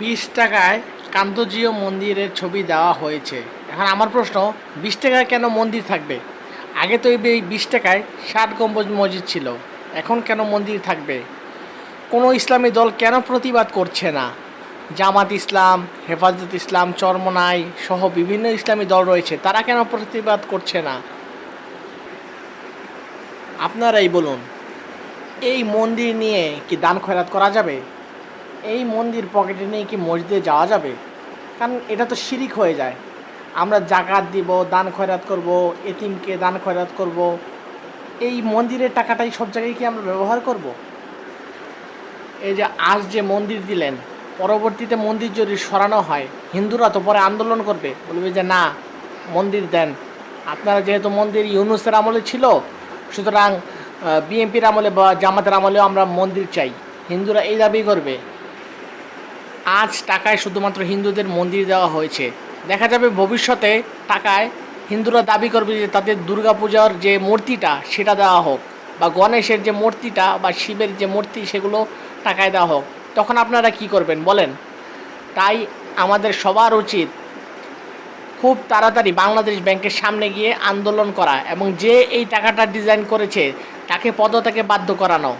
বিশ টাকায় কান্তজিও মন্দিরের ছবি দেওয়া হয়েছে। এখন আমার প্রশ্ন, বিশ টাকায় কেন মন্দির থাকবে? আগে তো এই বিশ টাকায় ষাট গম্বুজ মসজিদ ছিল, এখন কেন মন্দির থাকবে? কোনো ইসলামী দল কেন প্রতিবাদ করছে না? জামাত ইসলাম, হেফাজত ইসলাম, চরমনাই সহ বিভিন্ন ইসলামী দল রয়েছে, তারা কেন প্রতিবাদ করছে না? আপনারাই বলুন, এই মন্দির নিয়ে কি দান খয়রাত করা যাবে? এই মন্দির পকেটে নিয়ে কি মসজিদে যাওয়া যাবে? কারণ এটা তো শিরিক হয়ে যায়। আমরা জাকাত দিব, দান খয়রাত করব, এতিমকে দান খয়রাত করব। এই মন্দিরের টাকাটাই সব জায়গায় কি আমরা ব্যবহার করব? এই যে আজ যে মন্দির দিলেন, পরবর্তীতে মন্দির যদি সরানো হয়, হিন্দুরা তো পরে আন্দোলন করবে। বলবে যে না, মন্দির দেন। আপনারা যেহেতু মন্দির ইউনুসের আমলে ছিল, সুতরাং বিএনপির আমলে বা জামাতের আমলেও আমরা মন্দির চাই। হিন্দুরা এই দাবি করবে। আজ টাকায় শুধুমাত্র হিন্দুদের মন্দির দেওয়া হয়েছে। দেখা যাবে ভবিষ্যতে টাকায় হিন্দুরা দাবি করবে যে তাদের দুর্গাপূজার যে মূর্তিটা, সেটা দেওয়া হোক বা গণেশের যে মূর্তিটা বা শিবের যে মূর্তি, সেগুলো টাকায় দেওয়া হোক। তখন আপনারা কি করবেন বলেন? তাই আমাদের সবার উচিত খুব তাড়াতাড়ি বাংলাদেশ ব্যাংকের সামনে গিয়ে আন্দোলন করা এবং যে এই টাকাটা ডিজাইন করেছে, তাকে পদত্যাগে বাধ্য করানো।